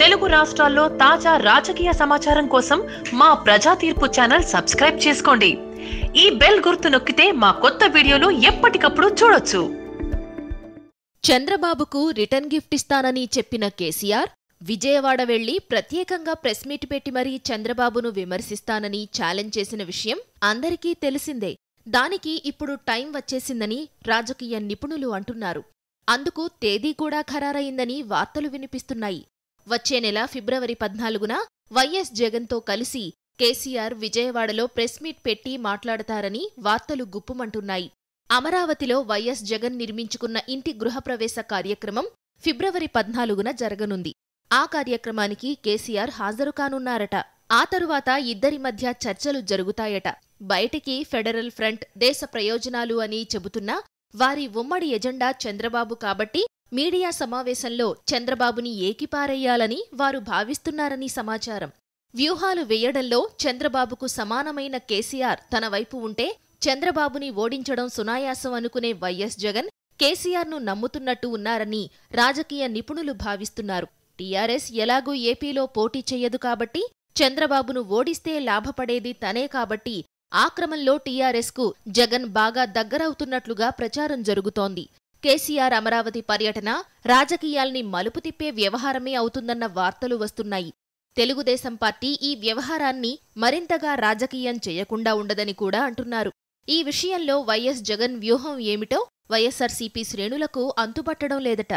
తెలుగు రాష్ట్రాల్లో తాజా రాజకీయ సమాచారం కోసం మా ప్రజా తీర్పు ఛానల్ సబ్స్క్రైబ్ చేసుకోండి. ఈ బెల్ గుర్తు నొక్కితే మా కొత్త వీడియోలు ఎప్పటికప్పుడు చూడొచ్చు. చంద్రబాబుకు రిటర్న్ గిఫ్ట్ ఇస్తానని చెప్పిన కేసీఆర్ విజయవాడ వెళ్ళి ప్రత్యేకంగా ప్రెస్ మీట్ పెట్టి మరీ చంద్రబాబును విమర్శిస్తానని ఛాలెంజ్ చేసిన విషయం అందరికీ తెలిసిందే. దానికి ఇప్పుడు టైం వచ్చేసిందని రాజకీయ నిపుణులు అంటున్నారు. అందుకు తేదీ కూడా ఖరారైందని వార్తలు వినిపిస్తున్నాయి. వచ్చే నెల ఫిబ్రవరి పద్నాలుగున వైఎస్ జగన్తో కలిసి కేసీఆర్ విజయవాడలో ప్రెస్ మీట్ పెట్టి మాట్లాడతారని వార్తలు గుప్పుమంటున్నాయి. అమరావతిలో వైఎస్ జగన్ నిర్మించుకున్న ఇంటి గృహప్రవేశ కార్యక్రమం ఫిబ్రవరి పద్నాలుగున జరగనుంది. ఆ కార్యక్రమానికి కేసీఆర్ హాజరు కానున్నారట ఆ తరువాత ఇద్దరి మధ్య చర్చలు జరుగుతాయట. బయటికి ఫెడరల్ ఫ్రంట్ దేశ ప్రయోజనాలు అని చెబుతున్నా వారి ఉమ్మడి ఎజెండా చంద్రబాబు కాబట్టి మీడియా సమావేశంలో చంద్రబాబుని ఏకిపారేయాలని వారు భావిస్తున్నారని సమాచారం. వ్యూహాలు వేయడంలో చంద్రబాబుకు సమానమైన కేసీఆర్ తన వైపు ఉంటే చంద్రబాబుని ఓడించడం సునాయాసం అనుకునే వైఎస్ జగన్ కేసీఆర్ను నమ్ముతున్నట్టు ఉన్నారని రాజకీయ నిపుణులు భావిస్తున్నారు. టీఆర్ఎస్ ఎలాగూ ఏపీలో పోటీ చెయ్యదు కాబట్టి చంద్రబాబును ఓడిస్తే లాభపడేది తనే కాబట్టి ఆ క్రమంలో టీఆర్ఎస్కు జగన్ బాగా దగ్గరవుతున్నట్లుగా ప్రచారం జరుగుతోంది. కేసీఆర్ అమరావతి పర్యటన రాజకీయాల్ని మలుపు తిప్పే వ్యవహారమే అవుతుందన్న వార్తలు వస్తున్నాయి. తెలుగుదేశం పార్టీ ఈ వ్యవహారాన్ని మరింతగా రాజకీయం చేయకుండా ఉండదని కూడా అంటున్నారు. ఈ విషయంలో వైఎస్ జగన్ వ్యూహం ఏమిటో వైఎస్సార్సీపీ శ్రేణులకు అంతుపట్టడం లేదట.